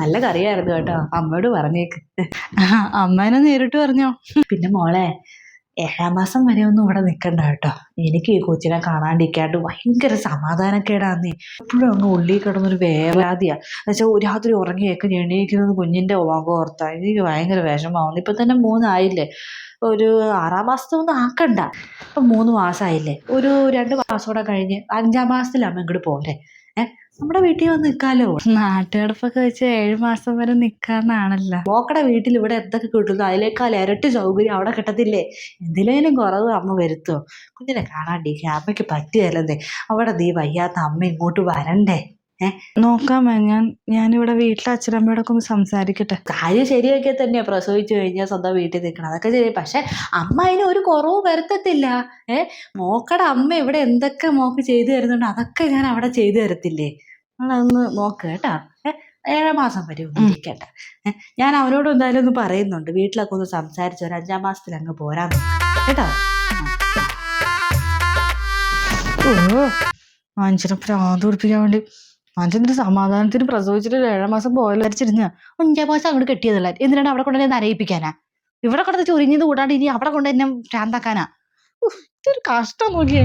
നല്ല കറിയായിരുന്നു കേട്ടോ. അമ്മയോട് പറഞ്ഞേക്ക്. അമ്മേനെ നേരിട്ട് പറഞ്ഞോ. പിന്നെ മോളെ ഏഴാം മാസം വരെ ഒന്നും ഇവിടെ നിൽക്കണ്ട കേട്ടോ. എനിക്ക് ഈ കൊച്ചിനെ കാണാണ്ടിരിക്കാണ്ട് ഭയങ്കര സമാധാനക്കേടാന്നേ. എപ്പോഴും അങ്ങ് ഉള്ളിൽ കിടന്നൊരു വേവലാതിയാ. എന്നുവെച്ചാൽ രാത്രി ഉറങ്ങിയൊക്കെ എണീക്കുന്നത് കുഞ്ഞിന്റെ മുഖം ഓർത്താ. എനിക്ക് ഭയങ്കര വിഷമാവുന്നു ഇപ്പൊ തന്നെ മൂന്നായില്ലേ? ഒരു ആറാം മാസത്തെ ഒന്നും ആക്കണ്ട. ഇപ്പൊ മൂന്ന് മാസമായില്ലേ ഒരു രണ്ട് മാസം കൂടെ കഴിഞ്ഞ് അഞ്ചാം മാസത്തിലാകുമ്പോൾ ഇങ്ങോട്ട് പോരെ. നമ്മുടെ വീട്ടിൽ വന്ന് നിൽക്കാലോ? നാട്ടുകടപ്പൊക്കെ വെച്ച് ഏഴു മാസം വരെ നിക്കാന്നാണല്ലോ മോക്കടെ വീട്ടിൽ ഇവിടെ എന്തൊക്കെ കിട്ടുന്നു? അതിനേക്കാൾ ഇരട്ടി സൗകര്യം അവിടെ കിട്ടത്തില്ലേ? എന്തിനേലും കുറവ് അമ്മ വരുത്തോ. കുഞ്ഞിനെ കാണാണ്ടി അമ്മയ്ക്ക് പറ്റിയല്ലേ അവിടെ നീ വയ്യാത്ത അമ്മ ഇങ്ങോട്ട് വരണ്ടേ? നോക്കാമേ ഞാൻ ഞാനിവിടെ വീട്ടിലെ അച്ഛനമ്മയോടൊക്കെ ഒന്ന് സംസാരിക്കട്ടെ. കാര്യം ശരിയൊക്കെ തന്നെയാ. പ്രസവിച്ചു കഴിഞ്ഞാൽ സ്വന്തം വീട്ടിൽ നിൽക്കണം അതൊക്കെ ശരി. പക്ഷെ അമ്മ അതിന് ഒരു കുറവ് വരുത്തത്തില്ല. ഏ? മോക്കടെ അമ്മ ഇവിടെ എന്തൊക്കെ മോക്ക് ചെയ്തു തരുന്നുണ്ട് അതൊക്കെ ഞാൻ അവിടെ ചെയ്തു തരത്തില്ലേ? നിങ്ങളതൊന്ന് നോക്ക് കേട്ടാ. ഏഴാം മാസം വരെ ഇരിക്കണ്ട ഞാൻ അവനോട് എന്തായാലും ഒന്ന് പറയുന്നുണ്ട്. വീട്ടിലൊക്കെ ഒന്ന് സംസാരിച്ചു ഒരു അഞ്ചാം മാസത്തിൽ അങ്ങ് പോരാൻ കേട്ടോ? ഓ മനുഷ്യനെ പ്രാന്ത് പിടിപ്പിക്കാൻ വേണ്ടി മനുഷ്യന്റെ സമാധാനത്തിന് പ്രസവിച്ചിട്ട് ഏഴാം മാസം പോയാലും വരച്ചിരുന്ന അഞ്ചാം മാസം അങ്ങോട്ട് കെട്ടിയതല്ല. എന്തിനാണ് അവിടെ കൊണ്ടുവന്ന് അറിയിപ്പിക്കാനാ ഇവിടെ കൊണ്ടു ചൊരിഞ്ഞത് കൂടാണ്ട് ഇനി അവിടെ കൊണ്ട് തന്നെ ഭ്രാന്താക്കാനാ? ഇതൊരു കഷ്ടം നോക്കിയേ.